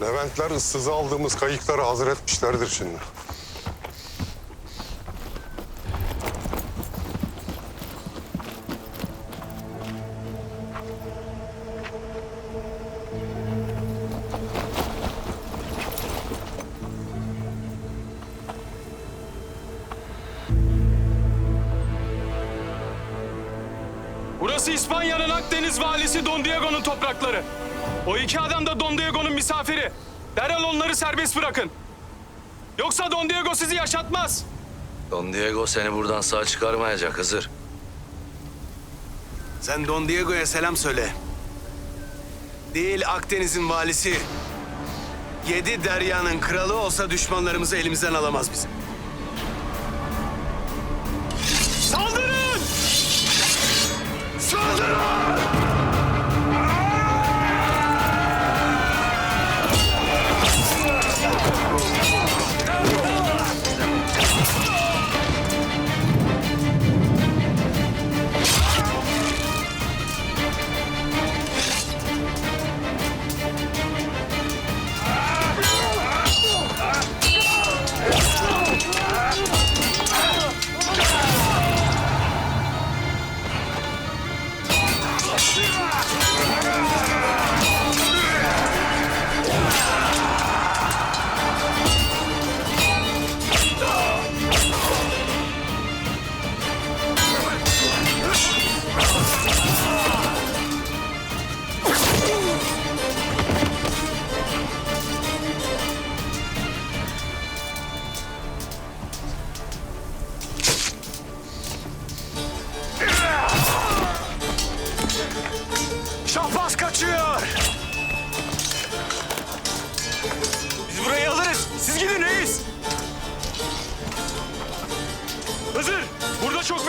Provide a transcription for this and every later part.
Leventler ıssızı aldığımız kayıkları hazır etmişlerdir şimdi. Burası İspanya'nın Akdeniz valisi Don Diego'nun toprakları. O iki adam da Don Diego'nun misafiri. Derhal onları serbest bırakın. Yoksa Don Diego sizi yaşatmaz. Don Diego seni buradan sağ çıkarmayacak Hızır. Sen Don Diego'ya selam söyle. Değil Akdeniz'in valisi. Yedi deryanın kralı olsa düşmanlarımızı elimizden alamaz bizim. Saldırın! Şahbaz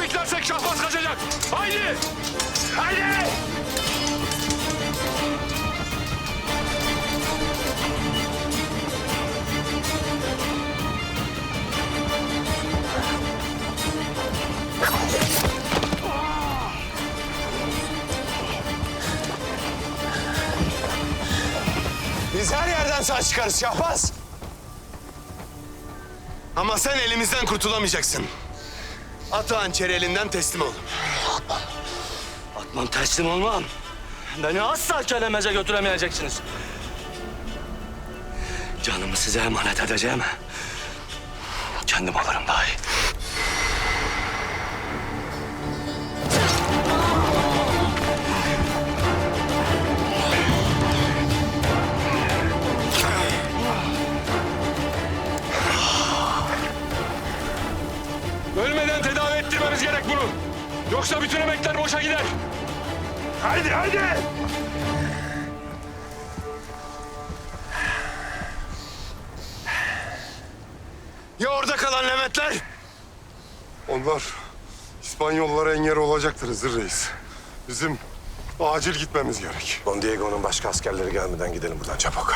beklersek Şahbaz kaçacak. Haydi! Haydi! Biz her yerden sağ çıkarız Şahbaz. Ama sen elimizden kurtulamayacaksın. Atı hançeri elinden teslim ol. Atmam teslim olmam. Beni asla kelemece götüremeyeceksiniz. Canımı size emanet edeceğim. Kendim alırım daha iyi. Yoksa bütün emekler boşa gider. Haydi haydi! Ya orada kalan Leventler? Onlar İspanyollara engel olacaktır Hızır Reis. Bizim acil gitmemiz gerek. Don Diego'nun başka askerleri gelmeden gidelim buradan çabuk.